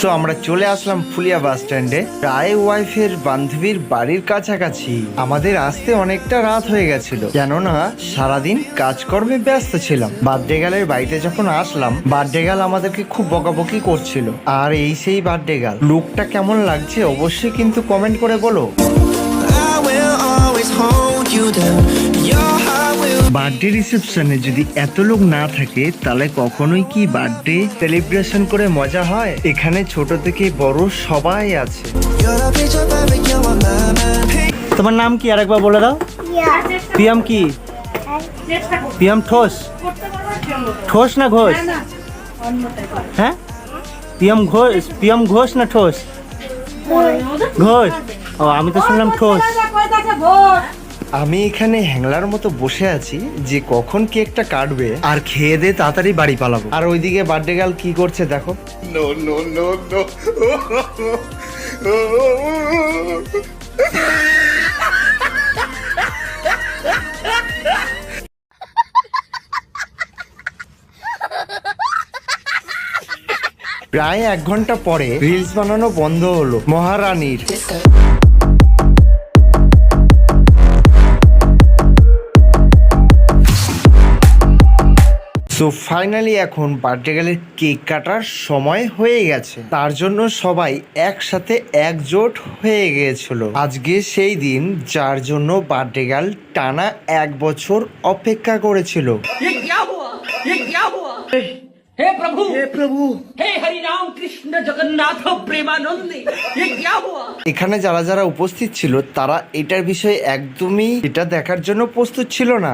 So আমরা চলে আসলাম ফুলিয়া বাস স্ট্যান্ডে। প্রায় ওয়াইফের বান্ধবীর বাড়ির কাছাকাছি। আমাদের আসতে অনেকটা রাত হয়ে গেছিল। কেননা, সারাদিন কাজকর্মে ব্যস্ত ছিলাম। বার্থডে গালের বাড়িতে যখন আসলাম, বার্থডে গাল আমাদেরকে খুব বকাবকি করছিল। আর এই সেই বার্থডে গাল, লুকটা কেমন লাগছে অবশ্যই কিন্তু কমেন্ট করে বলো। I will always hold birthday রিসেপশনে যদি এত লোক না থাকে তাহলে কখনোই কি বার্থডে সেলিব্রেশন করে মজা হয়? এখানে ছোট থেকে বড় সবাই আছে. তোমার নাম কি? আরেকবার বলে দাও। পিয়াম কি? পিয়াম ঠোস? ঠোস না ঘোষ? হ্যাঁ? পিয়াম ঘোষ পিয়াম ঘোষ না ঠোস? ঘোষ। ও আমি তো শুনলাম ঠোস। আমি এখানে হ্যাংলার মতো বসে আছি যে কখন কেকটা কাটবে আর খেয়ে দিয়ে তাড়াতাড়ি বাড়ি পালাবো। আর ওইদিকে বার্থডে গার্ল কি করছে দেখো। প্রায় এক ঘণ্টা পরে রিলস বানানো বন্ধ হলো মহারানীর। সো ফাইনালি এখন বার্থডে গেলের কেক কাটার সময় হয়ে গেছে তার জন্য সবাই একসাথে একজোট হয়ে গিয়েছিল আজকে সেই দিন যার জন্য বার্থডে গার্ল টানা এক বছর অপেক্ষা করেছিল ये क्या हुआ ये क्या हुआ हे प्रभु हे प्रभु हे हरि राम कृष्ण जगन्नाथ प्रेमानंद ये क्या हुआ এখানে যারা যারা উপস্থিত ছিল তারা এটার বিষয়ে একদমই এটা দেখার জন্য প্রস্তুত ছিল না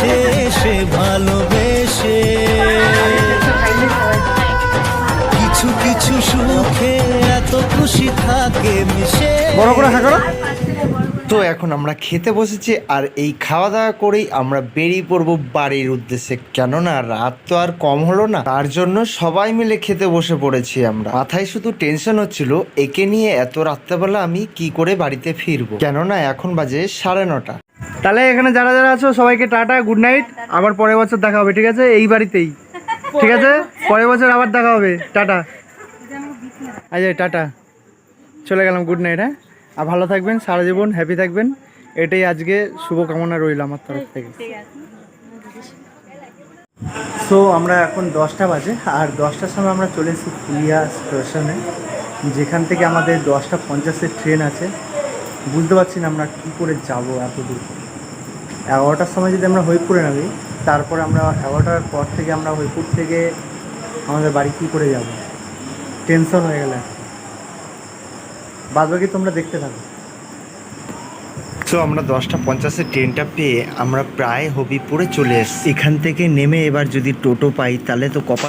কাছে সে ভালোবেসে। কিছু কিছু সুখে এত খুশি থাকে মিশে। বড় করে হ্যাঁ করো। তো এখন আমরা খেতে বসেছি আর এই খাওয়া দাওয়া করেই আমরা বেরিয়ে পড়ব বাড়ির উদ্দেশ্যে। কেননা রাত তো আর কম হলো না, তার জন্য সবাই মিলে খেতে বসে পড়েছি আমরা। মাথায় শুধু টেনশন হচ্ছিল, একে নিয়ে এত রাত্রেবেলা আমি কি করে বাড়িতে ফিরবো? কেননা এখন বাজে সাড়ে নটা। তাহলে এখানে যারা যারা আছো, সবাইকে টাটা গুড নাইট আবার পরের বছর দেখা হবে, ঠিক আছে? এই বাড়িতেই। ঠিক আছে? পরের বছর আবার দেখা হবে। টাটা। আচ্ছা টাটা। চলে গেলাম গুড নাইট হ্যাঁ? আর ভালো থাকবেন, সারা জীবন হ্যাপি থাকবেন। এটাই আজকে শুভকামনা রইল আমার তরফ থেকে। সো আমরা এখন দশটা বাজে, আর দশটার সময় আমরা চলে এসেছি ফুলিয়া স্টেশনে, যেখান থেকে আমাদের দশটা পঞ্চাশের ট্রেন আছে। বুঝতে পারছি না আমরা কী করে যাব এত দূর এগারোটার সময় যদি আমরা হইপুরে নামি, তারপর আমরা এগারোটার পর থেকে আমরা হইপুর থেকে আমাদের বাড়ি কী করে যাব? টেনশন হয়ে গেলে বাদবাকি তোমরা দেখতে থাকো। সো আমরা দশটা পঞ্চাশে ট্রেনটা পেয়ে আমরা প্রায় হবিপুরে চলে এসছি। এখান থেকে নেমে এবার যদি টোটো পাই, তাহলে তো কপাল